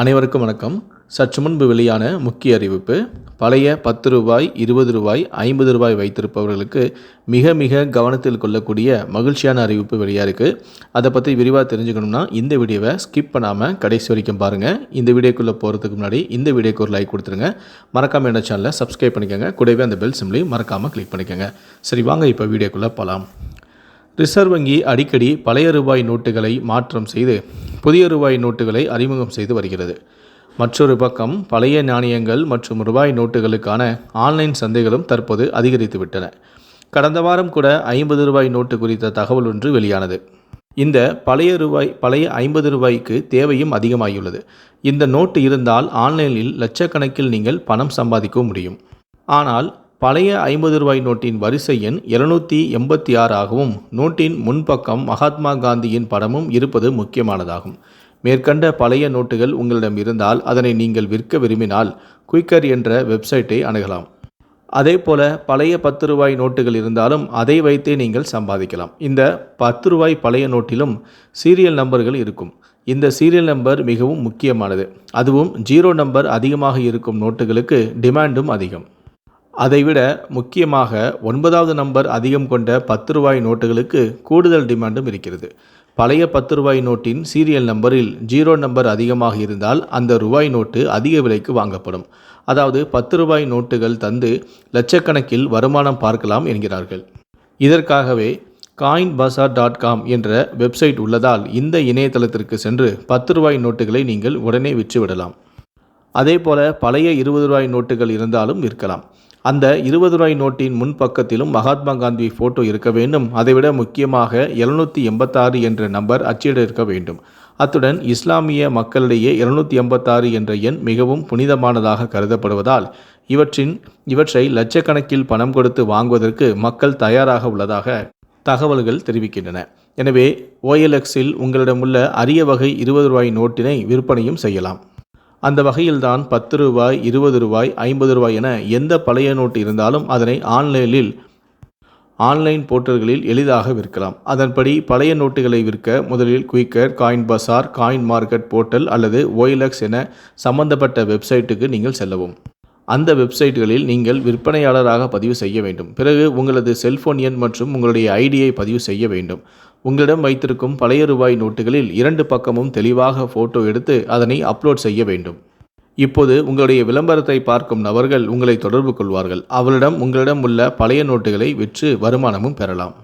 அனைவருக்கும் வணக்கம். சற்று முன்பு வெளியான முக்கிய அறிவிப்பு பழைய பத்து ரூபாய் இருபது ரூபாய் ஐம்பது ரூபாய் வைத்திருப்பவர்களுக்கு மிக மிக கவனத்தில் கொள்ளக்கூடிய மகிழ்ச்சியான அறிவிப்பு வெளியாக இருக்குது அதை பற்றி விரிவாக தெரிஞ்சுக்கணும்னா இந்த வீடியோவை ஸ்கிப் பண்ணாமல் கடைசி வரைக்கும் பாருங்கள் இந்த வீடியோக்குள்ளே போகிறதுக்கு முன்னாடி இந்த வீடியோக்கு ஒரு லைக் கொடுத்துருங்க. மறக்காமல் என்ன சேனலை சப்ஸ்கிரைப் பண்ணிக்கோங்க. கூடவே அந்த பெல் சிம்லையும் மறக்காமல் கிளிக் பண்ணிக்கோங்க. சரி வாங்க இப்போ வீடியோக்குள்ளே போகலாம் ரிசர்வ் வங்கி அடிக்கடி பழைய ரூபாய் நோட்டுகளை மாற்றம் செய்து புதிய ரூபாய் நோட்டுகளை அறிமுகம் செய்து வருகிறது. மற்றொரு பக்கம் பழைய நாணயங்கள் மற்றும் ரூபாய் நோட்டுகளுக்கான ஆன்லைன் சந்தைகளும் தற்போது அதிகரித்துவிட்டன கடந்த வாரம் கூட ஐம்பது ரூபாய் நோட்டு குறித்த தகவல் ஒன்று வெளியானது. இந்த பழைய ரூபாய் பழைய ஐம்பது ரூபாய்க்கு தேவையும் அதிகமாகியுள்ளது இந்த நோட்டு இருந்தால் ஆன்லைனில் லட்சக்கணக்கில் நீங்கள் பணம் சம்பாதிக்க முடியும். ஆனால் பழைய ஐம்பது ரூபாய் நோட்டின் வரிசை எண் எழுநூற்றி எண்பத்தி ஆறாகவும் நோட்டின் முன்பக்கம் மகாத்மா காந்தியின் படமும் இருப்பது முக்கியமானதாகும். மேற்கண்ட பழைய நோட்டுகள் உங்களிடம் இருந்தால் அதனை நீங்கள் விற்க விரும்பினால் குயிக்கர் என்ற வெப்சைட்டை அணுகலாம். அதே போல பழைய பத்து ரூபாய் நோட்டுகள் இருந்தாலும் அதை வைத்தே நீங்கள் சம்பாதிக்கலாம். இந்த பத்து ரூபாய் பழைய நோட்டிலும் சீரியல் நம்பர்கள் இருக்கும். இந்த சீரியல் நம்பர் மிகவும் முக்கியமானது. அதுவும் ஜீரோ நம்பர் அதிகமாக இருக்கும் நோட்டுகளுக்கு டிமாண்டும் அதிகம். அதைவிட முக்கியமாக ஒன்பதாவது நம்பர் அதிகம் கொண்ட பத்து ரூபாய் நோட்டுகளுக்கு கூடுதல் டிமாண்டும் இருக்கிறது. பழைய பத்து ரூபாய் நோட்டின் சீரியல் நம்பரில் ஜீரோ நம்பர் அதிகமாக இருந்தால் அந்த ரூபாய் நோட்டு அதிக விலைக்கு வாங்கப்படும். அதாவது பத்து ரூபாய் நோட்டுகள் தந்து லட்சக்கணக்கில் வருமானம் பார்க்கலாம் என்கிறார்கள். இதற்காகவே காயின் பசார் டாட் காம் என்ற வெப்சைட் உள்ளதால் இந்த இணையதளத்திற்கு சென்று பத்து ரூபாய் நோட்டுகளை நீங்கள் உடனே விற்றுவிடலாம். அதே போல பழைய இருபது ரூபாய் நோட்டுகள் இருந்தாலும் விற்கலாம். அந்த இருபது ரூபாய் நோட்டின் முன்பக்கத்திலும் மகாத்மா காந்தி ஃபோட்டோ இருக்க வேண்டும். அதைவிட முக்கியமாக எழுநூற்றி எண்பத்தாறு என்ற நம்பர் அச்சிட இருக்க வேண்டும். அத்துடன் இஸ்லாமிய மக்களிடையே இருநூத்தி எண்பத்தாறு என்ற எண் மிகவும் புனிதமானதாக கருதப்படுவதால் இவற்றின் இவற்றை லட்சக்கணக்கில் பணம் கொடுத்து வாங்குவதற்கு மக்கள் தயாராக உள்ளதாக தகவல்கள் தெரிவிக்கின்றன. எனவே ஓஎல்எக்ஸில் உங்களிடமுள்ள அரிய வகை இருபது ரூபாய் நோட்டினை விற்பனையும் செய்யலாம். அந்த வகையில்தான் பத்து ரூபாய் இருபது ரூபாய் ஐம்பது ரூபாய் என எந்த பழைய நோட்டு இருந்தாலும் அதனை ஆன்லைனில் ஆன்லைன் போர்ட்டல்களில் எளிதாக விற்கலாம். அதன்படி பழைய நோட்டுகளை விற்க முதலில் Quikr coin bazaar coin market portal அல்லது ஒய்லக்ஸ் என சம்பந்தப்பட்ட வெப்சைட்டுக்கு நீங்கள் செல்லவும். அந்த வெப்சைட்டுகளில் நீங்கள் விற்பனையாளராக பதிவு செய்ய வேண்டும். பிறகு உங்களது செல்போன் எண் மற்றும் உங்களுடைய ஐடியை பதிவு செய்ய வேண்டும். உங்களிடம் வைத்திருக்கும் பழைய ரூபாய் நோட்டுகளில் இரண்டு பக்கமும் தெளிவாக ஃபோட்டோ எடுத்து அதனை அப்லோட் செய்ய வேண்டும். இப்போது உங்களுடைய விளம்பரத்தை பார்க்கும் நபர்கள் உங்களை தொடர்பு கொள்வார்கள். அவளிடம் உங்களிடம் உள்ள பழைய நோட்டுகளை விற்று வருமானமும் பெறலாம்.